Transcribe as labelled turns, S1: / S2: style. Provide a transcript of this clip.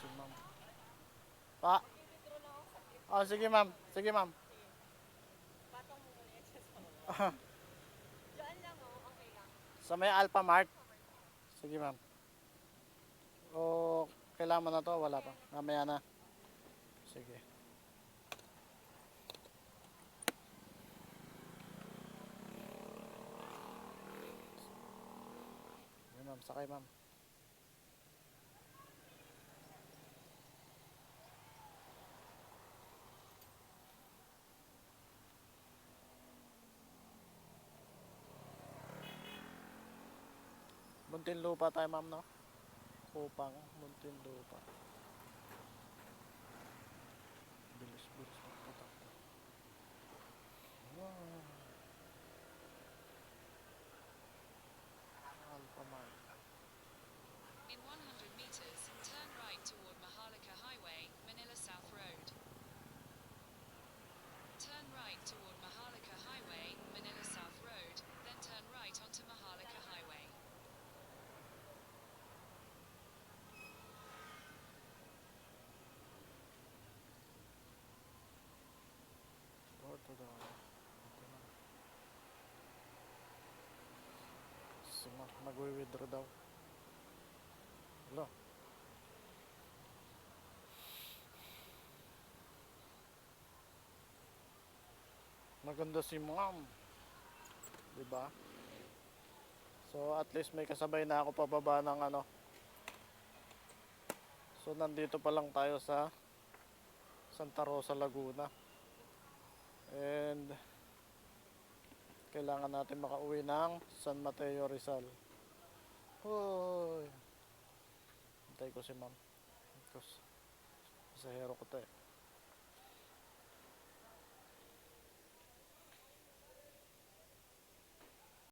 S1: Si ma'am. Pa. Oh, sige ma'am. Sige ma'am.
S2: Patong mo muna
S1: Ah,
S2: Diyan lang oh, okay lang.
S1: Sa may Alpha Mart. Sige ma'am. O, kailangan mo na to? Wala pa. Mamaya na. Sige. Sige sakay ma'am. Muntinlupa tayo ma'am no? Kupang Muntinlupa. Door. Ito na. Si ma'am, magwi-withdraw daw. Hello. Maganda si ma'am. Diba? So at least may kasabay na ako pababa ng ano. So nandito pa lang tayo sa Santa Rosa, Laguna. And kailangan natin makauwi ng San Mateo Rizal. Hoy. Hintay ko si ma'am. Because ko to eh.